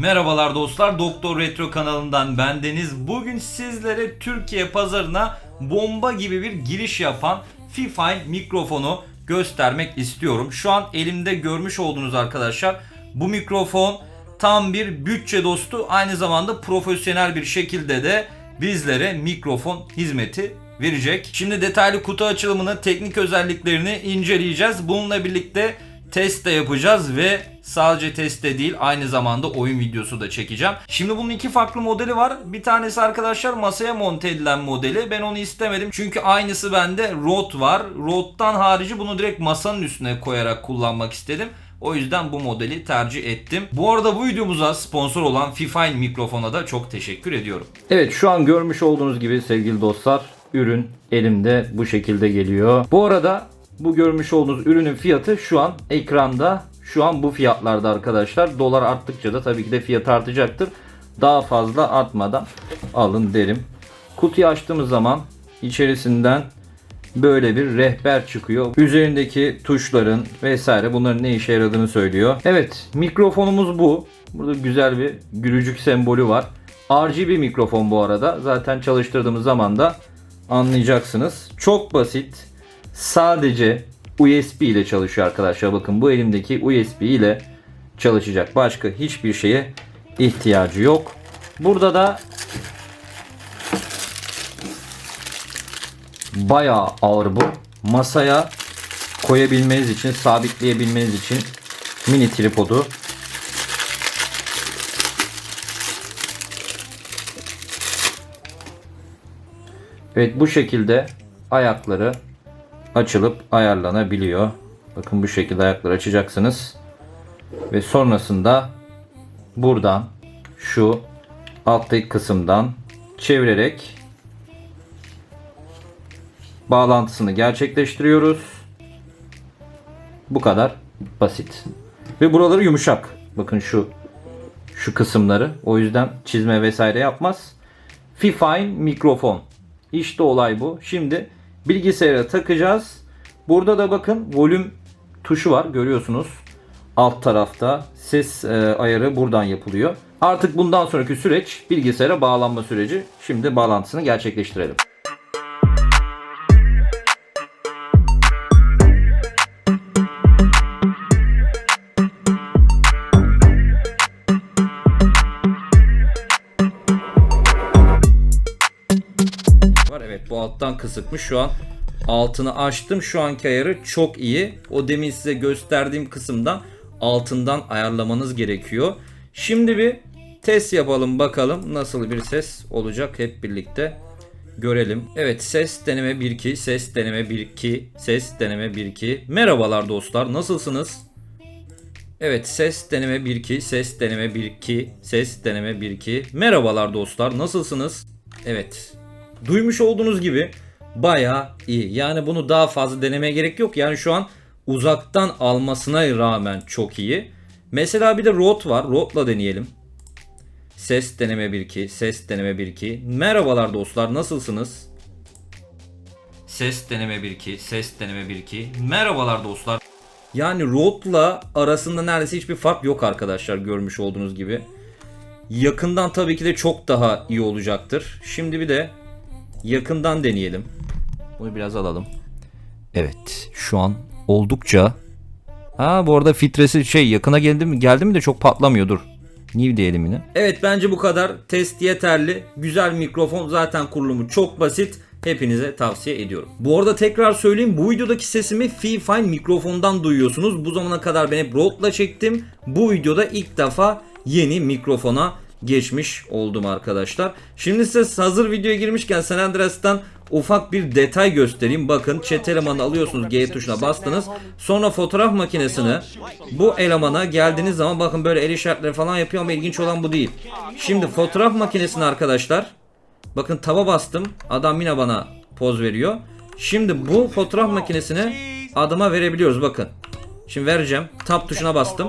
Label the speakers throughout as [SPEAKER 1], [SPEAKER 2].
[SPEAKER 1] Merhabalar dostlar, Doktor Retro kanalından bendeniz. Bugün sizlere Türkiye pazarına bomba gibi bir giriş yapan Fifine mikrofonu göstermek istiyorum. Şu an elimde görmüş olduğunuz arkadaşlar bu mikrofon tam bir bütçe dostu aynı zamanda profesyonel bir şekilde de bizlere mikrofon hizmeti verecek. Şimdi detaylı kutu açılımını, teknik özelliklerini inceleyeceğiz. Bununla birlikte test de yapacağız ve sadece test de değil aynı zamanda oyun videosu da çekeceğim. Şimdi bunun iki farklı modeli var. Bir tanesi arkadaşlar masaya monte edilen modeli. Ben onu istemedim çünkü aynısı bende Rode var. Rode'dan harici bunu direkt masanın üstüne koyarak kullanmak istedim. O yüzden bu modeli tercih ettim. Bu arada bu videomuza sponsor olan Fifine mikrofona da çok teşekkür ediyorum. Evet şu an görmüş olduğunuz gibi sevgili dostlar ürün elimde bu şekilde geliyor. Bu arada bu görmüş olduğunuz ürünün fiyatı şu an ekranda şu an bu fiyatlarda arkadaşlar. Dolar arttıkça da tabii ki de fiyat artacaktır. Daha fazla artmadan alın derim. Kutuyu açtığımız zaman içerisinden böyle bir rehber çıkıyor. Üzerindeki tuşların vesaire bunların ne işe yaradığını söylüyor. Evet mikrofonumuz bu. Burada güzel bir gülücük sembolü var. RGB mikrofon bu arada. Zaten çalıştırdığımız zaman da anlayacaksınız. Çok basit. Sadece USB ile çalışıyor arkadaşlar. Bakın bu elimdeki USB ile çalışacak. Başka hiçbir şeye ihtiyacı yok. Burada da bayağı ağır bu. Masaya koyabilmeniz için, sabitleyebilmeniz için mini tripodu. Evet bu şekilde ayakları açılıp ayarlanabiliyor. Bakın bu şekilde ayakları açacaksınız. Ve sonrasında buradan şu alttaki kısımdan çevirerek bağlantısını gerçekleştiriyoruz. Bu kadar basit. Ve buraları yumuşak. Bakın şu şu kısımları. O yüzden çizme vesaire yapmaz. Fifine mikrofon. İşte olay bu. Şimdi bilgisayara takacağız. Burada da bakın volüm tuşu var görüyorsunuz. Alt tarafta ses e, ayarı buradan yapılıyor. Artık bundan sonraki süreç bilgisayara bağlanma süreci. Şimdi bağlantısını gerçekleştirelim. Bu alttan kısıkmış. Şu an altını açtım. Şu anki ayarı çok iyi. O demin size gösterdiğim kısımdan altından ayarlamanız gerekiyor. Şimdi bir test yapalım bakalım nasıl bir ses olacak hep birlikte görelim. Evet ses deneme 1-2 ses deneme 1-2 ses deneme 1-2 Merhabalar dostlar nasılsınız? Evet ses deneme 1-2 ses deneme 1-2 ses deneme 1-2 Merhabalar dostlar nasılsınız? Evet duymuş olduğunuz gibi baya iyi. Yani bunu daha fazla denemeye gerek yok. Yani şu an uzaktan almasına rağmen çok iyi. Mesela bir de Rode var. Rode'la deneyelim. Ses deneme 1-2, ses deneme 1-2. Merhabalar dostlar nasılsınız? Ses deneme 1-2, ses deneme 1-2. Merhabalar dostlar. Yani Rode'la arasında neredeyse hiçbir fark yok arkadaşlar görmüş olduğunuz gibi. Yakından tabii ki de çok daha iyi olacaktır. Şimdi bir de yakından deneyelim. Bunu biraz alalım. Evet şu an oldukça Ha bu arada filtresi şey yakına geldi mi geldi mi de çok patlamıyor dur. New diyelim yine. Evet bence bu kadar. Test yeterli. Güzel mikrofon zaten kurulumu çok basit. Hepinize tavsiye ediyorum. Bu arada tekrar söyleyeyim bu videodaki sesimi Fifine mikrofondan duyuyorsunuz. Bu zamana kadar ben hep Rode'la çektim. Bu videoda ilk defa yeni mikrofona geçmiş oldum arkadaşlar. Şimdi size hazır videoya girmişken San Andreas'tan ufak bir detay göstereyim. Bakın chat elemanı alıyorsunuz G tuşuna bastınız. Sonra fotoğraf makinesini bu elemana geldiğiniz zaman bakın böyle el işaretleri falan yapıyor ama ilginç olan bu değil. Şimdi fotoğraf makinesini arkadaşlar bakın taba bastım. Adam yine bana poz veriyor. Şimdi bu fotoğraf makinesini adama verebiliyoruz bakın. Şimdi vereceğim. Tab tuşuna bastım.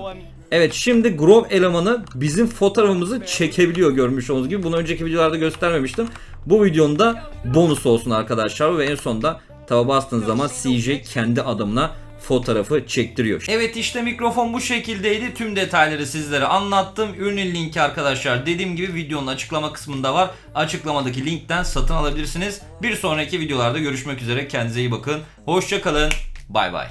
[SPEAKER 1] Evet şimdi Grove elemanı bizim fotoğrafımızı çekebiliyor görmüş olduğunuz gibi. Bunu önceki videolarda göstermemiştim. Bu videonun da bonus olsun arkadaşlar ve en sonunda taba bastığınız zaman CJ kendi adımına fotoğrafı çektiriyor. Evet işte mikrofon bu şekildeydi. Tüm detayları sizlere anlattım. Ürünün linki arkadaşlar dediğim gibi videonun açıklama kısmında var. Açıklamadaki linkten satın alabilirsiniz. Bir sonraki videolarda görüşmek üzere. Kendinize iyi bakın. Hoşçakalın. Bay bay.